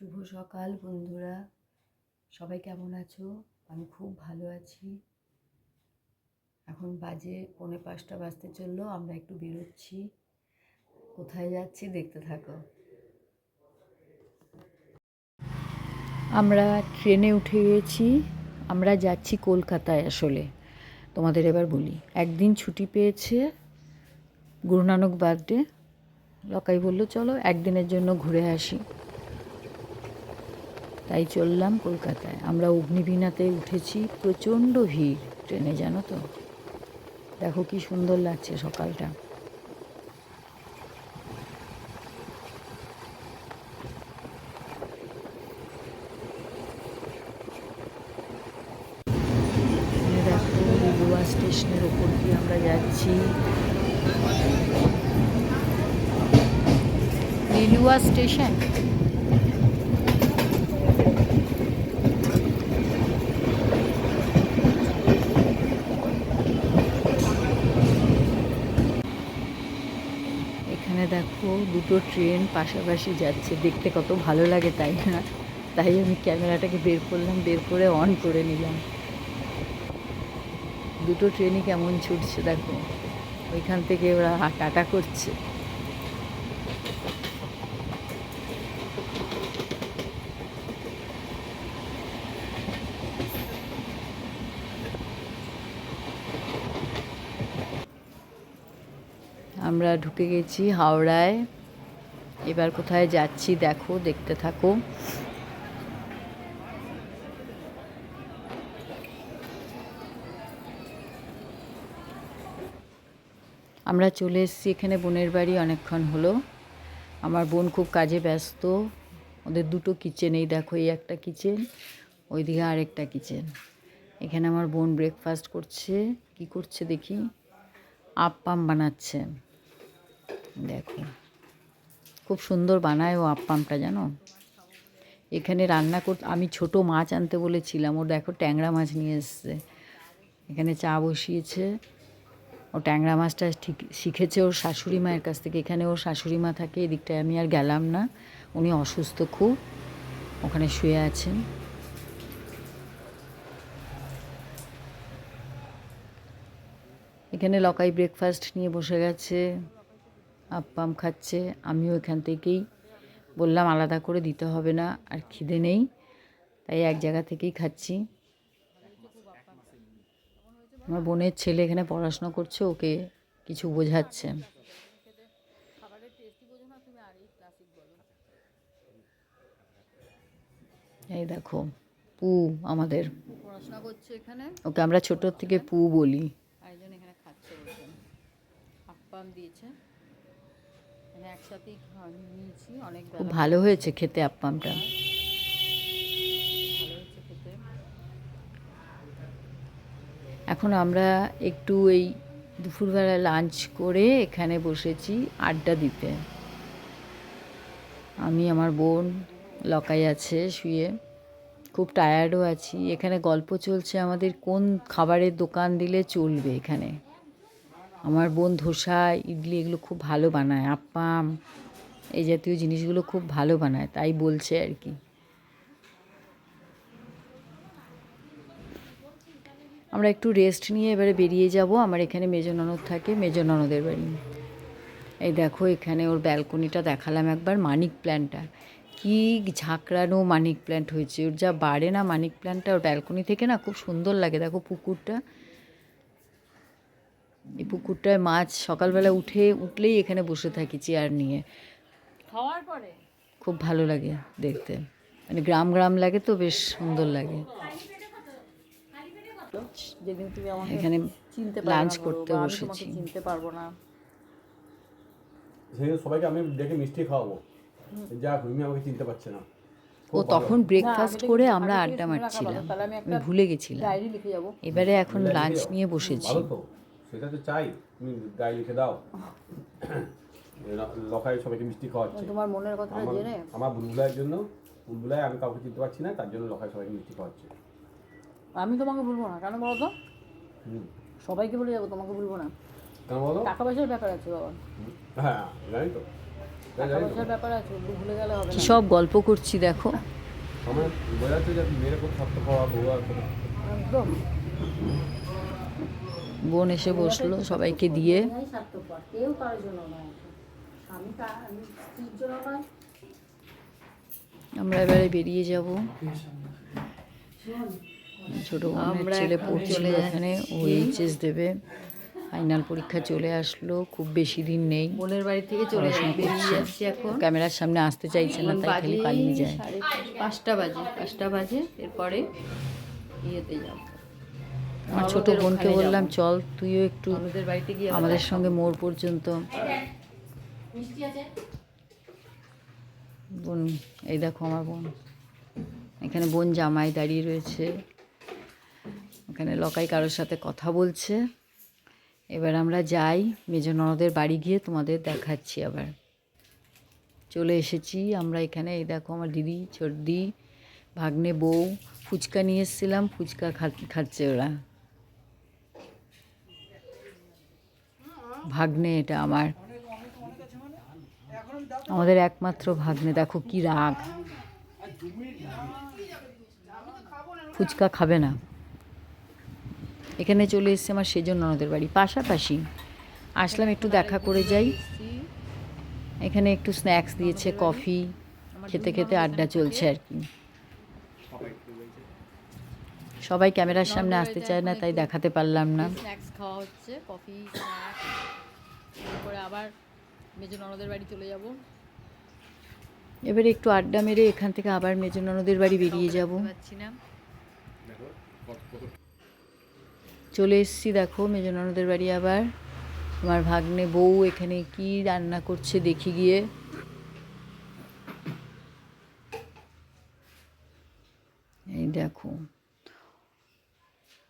শুভ সকাল বন্ধুরা। সবাই কেমন আছো? আমি খুব ভালো আছি। এখন বাজে পৌনে পাঁচটা বাজতে চলল, আমরা একটু বেরোচ্ছি। কোথায় যাচ্ছি দেখতে থাকো। আমরা ট্রেনে উঠে গেছি। আমরা যাচ্ছি কলকাতায় আসলে। তোমাদের এবার বলি, একদিন ছুটি পেয়েছে গুরু নানক বার্থডে। লকাই বলল, চলো একদিনের জন্য ঘুরে আসি। তাই চললাম কলকাতায়। আমরা অগ্নিবীণাতে উঠেছি, প্রচণ্ড ভিড় ট্রেনে, জানো তো? দেখো কি সুন্দর লাগছে সকালটা। স্টেশনের ওপর দিয়ে আমরা যাচ্ছি। রেলুয়া স্টেশন? এখানে দেখো দুটো ট্রেন পাশাপাশি যাচ্ছে। দেখতে কত ভালো লাগে তাই না? তাই আমি ক্যামেরাটাকে বের করলাম, বের করে অন করে নিলাম। দুটো ট্রেনই কেমন ছুটছে দেখো। ওইখান থেকে ওরা টাটা করছে। আমরা ঢুকে গেছি হাওড়ায়। এবার কোথায় যাচ্ছি দেখো, দেখতে থাকো। আমরা চলে এসেছি এখানে বোনের বাড়ি, অনেকক্ষণ হলো। আমার বোন খুব কাজে ব্যস্ত। ওদের দুটো কিচেন এই দেখো এই একটা কিচেন ওইদিকে আরেকটা কিচেন এখানে আমার বোন ব্রেকফাস্ট করছে। কি করছে দেখি? আপ্পাম বানাচ্ছে। দেখো খুব সুন্দর বানায় ও আপ্পামটা জানো? এখানে রান্না কর আমি ছোট মাছ আনতে বলেছিলাম। ও দেখো ট্যাংরা মাছ নিয়ে এসছে। এখানে চা বসিয়েছে। ও ট্যাংরা মাছটা ঠিক শিখেছে ওর শাশুড়ি মায়ের কাছ থেকে। এখানে ওর শাশুড়ি মা থাকে, এদিকটায় আমি আর গেলাম না। উনি অসুস্থ খুব। ওখানে শুয়ে আছেন। এখানে লকাই ব্রেকফাস্ট নিয়ে বসে গেছে। আপ্পাম খাচ্ছে আমিও এখান থেকেই বললাম আলাদা করে দিতে হবে না আর খিদে নেই তাই এক জায়গা থেকেই খাচ্ছি। আমার বোনের ছেলে এখানে পড়াশোনা করছে ওকে কিছু বোঝাচ্ছে। এই দেখো পু আমাদের। পড়াশোনা করছে এখানে। ওকে আমরা ছোটোর থেকে পু বলি। এখানে খাচ্ছে আপ্পাম দিয়েছে এখানে একসাথেই খাওয়া নিয়েছি অনেক খুব ভালো হয়েছে খেতে আপ্পামটা। খেতে। এখন আমরা একটু এই দুপুরবেলা লাঞ্চ করে এখানে বসেছি আড্ডা দিতে। আমি আমার বোন লকাই আছে শুয়ে। খুব টায়ার্ডও আছি। এখানে গল্প চলছে আমাদের কোন খাবারের দোকান দিলে চলবে এখানে। আমার বোন ধোসা, ইডলি এগুলো খুব ভালো বানায়। আপ্পাম এই জাতীয় জিনিসগুলো খুব ভালো বানায়, তাই বলছে আর কি। আমরা একটু রেস্ট নিয়ে এবারে বেরিয়ে যাব। আমার এখানে মেজো ননদ থাকে, মেজো ননদের বাড়ি। এই দেখো, এখানে ওর ব্যালকনিটা দেখালাম একবার, মানিক প্ল্যান্টটা। কি ঝাঁকড়ানো মানিক প্ল্যান্ট হয়েছে। ওর যা বাড়ে না মানিক প্ল্যান্টটা, ওর ব্যালকনি থেকে না খুব সুন্দর লাগে। দেখো পুকুরটা এই পুকুরটায় মাছ সকালবেলা উঠে উঠলেই এখানে বসে থাকি চেয়ার নিয়ে। খাওয়ার পরে? খুব ভালো লাগে দেখতে। মানে গ্রাম গ্রাম লাগে তো বেশ সুন্দর লাগে। যেদিন তুমি আমাকে এখানে চিনতে লাঞ্চ করতে বসেছি। চিনতে পারব না। সবাইকে আমি ডেকে মিষ্টি খাওয়াবো। যা তুমি আমাকে চিনতে পারছে না। ও তখন ব্রেকফাস্ট করে আমরা আড্ডা মারছিলাম। আমি ভুলে গেছিলাম। ডায়েরি লিখে যাব। এবারে এখন লাঞ্চ নিয়ে বসেছি। ভালো তো। সেটা তো চাই তুমি গায়ে লিখে দাও। লখাই সবাইকে মিষ্টি খাওয়াচ্ছে। তোমার মনের কথা জেনে। আমার বুলবুলাইয়ের জন্য বুলবুলাই আমি কাউকে চিনতে পারছি না তার জন্য লখাই সবাইকে মিষ্টি খাওয়াচ্ছে। আমি তোমাকে বলব না কেন বলো তো সবাইকে বলে যাব তোমাকে বলব না। কেন বলো টাকা পয়সার ব্যাপার আছে বাবা। হ্যাঁ জানি তো। টাকা পয়সার ব্যাপার আছে ভুলে গেলে হবে কি সব গল্প করছি দেখো। আমার বোঝা যাচ্ছে যে মেয়েরা খুব শক্ত পাওয়া বউ আর একদম। বোন এসে বসল সবাইকে দিয়ে। আমরা এবারে বেরিয়ে যাব। ছোট বোনের আমরা ছেলে পড়ছিল এখানে ও এইচএস দেবে। ফাইনাল পরীক্ষা চলে আসলো খুব বেশি দিন নেই। বোনের বাড়ি থেকে চলে করছে। এখন। ক্যামেরার সামনে আসতে চাইছে না তাই খালি পালিয়ে যায়। পাঁচটা বাজে পাঁচটা বাজে এরপরে ইয়েতে যাব। আমার ছোট বোনকে বললাম চল তুইও একটু আমাদের বাড়িতে গিয়ে আমাদের সঙ্গে মোর পর্যন্ত। বোন এই দেখো আমার বোন। এখানে বোন জামাই দাঁড়িয়ে রয়েছে। ওখানে লকাই কারোর সাথে কথা বলছে। এবার আমরা যাই মেজ ননদের বাড়ি গিয়ে তোমাদের দেখাচ্ছি আবার। চলে এসেছি আমরা এখানে। এই দেখো আমার দিদি চর্দি ভাগ্নে বউ। ফুচকা নিয়ে এসেছিলাম ফুচকা খা- খাচ্ছে ওরা। ভাগ্নে এটা আমার। আমাদের একমাত্র ভাগ্নে, দেখো কি রাগ। ফুচকা খাবে না। এখানে চলে এসছে আমার সেজন ননদের বাড়ি। পাশাপাশি আসলাম, একটু দেখা করে যাই। এখানে একটু স্ন্যাক্স দিয়েছে কফি খেতে খেতে আড্ডা চলছে আর কি। সবাই ক্যামেরার সামনে আসতে চায় না, তাই দেখাতে পারলাম না। খাওয়া হচ্ছে কফি তারপরে আবার মেজো ননদের বাড়ি চলে যাব। এবারে একটু আড্ডা মেরে এখান থেকে আবার মেজন ননদের বাড়ি বেরিয়ে যাব। পাচ্ছি না। চলে এসেছি দেখো মেজন ননদের বাড়ি আবার। আমার ভাগ্নে বউ এখানে কি রান্না করছে দেখি গিয়ে। এই দেখো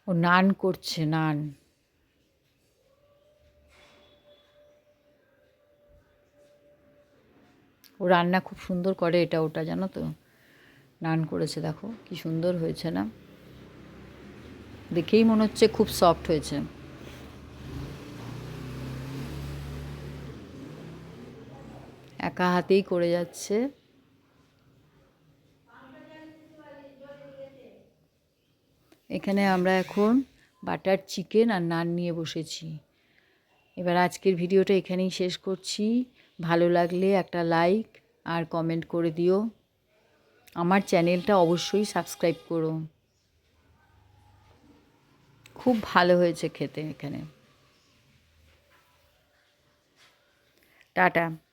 ও নান করছে নান। ও রান্না খুব সুন্দর করে এটা ওটা, জানো তো? নান করেছে, দেখো, কি সুন্দর হয়েছে না? দেখেই মনে হচ্ছে খুব সফট হয়েছে। একা হাতেই করে যাচ্ছে। এখানে আমরা এখন বাটার চিকেন আর নান নিয়ে বসেছি। এবার আজকের ভিডিওটা এখানেই শেষ করছি। ভালো লাগলে একটা লাইক আর কমেন্ট করে দিও। আমার চ্যানেলটা অবশ্যই সাবস্ক্রাইব করো। খুব ভালো হয়েছে খেতে এখানে। টাটা।